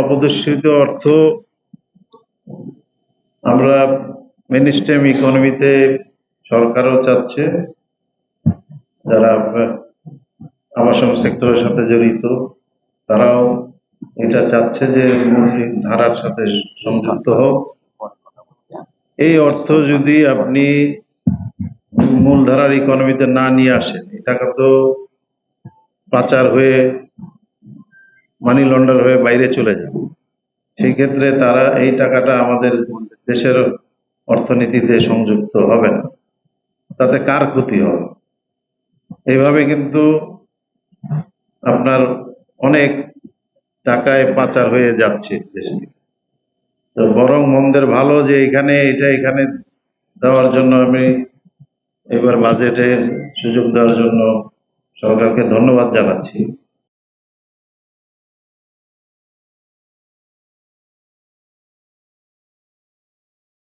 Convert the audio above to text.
অপদর্শিত অর্থ আমরা main stream ইকোনমিতে সরকারও চাচ্ছে, যারা আবাসন সেক্টরের সাথে জড়িত, তারাও এটা চাচ্ছে যে মৌলিক ধারার সাথে সংযুক্ত হোক। এই অর্থ যদি আপনি মূলধারার ইকোনমিতে না নিয়ে আসেন এই টাকা তো পাচার হয়ে মানি লন্ডার হয়ে বাইরে চলে যাবে সেই ক্ষেত্রে তারা এই টাকাটা আমাদের দেশের অর্থনীতিতে সংযুক্ত হবে না। তাতে কার ক্ষতি হবে? এইভাবে কিন্তু আপনার অনেক টাকায় পাচার হয়ে যাচ্ছে দেশ থেকে। তো বরং মন্দের ভালো যে এখানে এটা এখানে দেওয়ার জন্য আমি এবার বাজেটের সুযোগ দেওয়ার জন্য সরকারকে ধন্যবাদ জানাচ্ছি।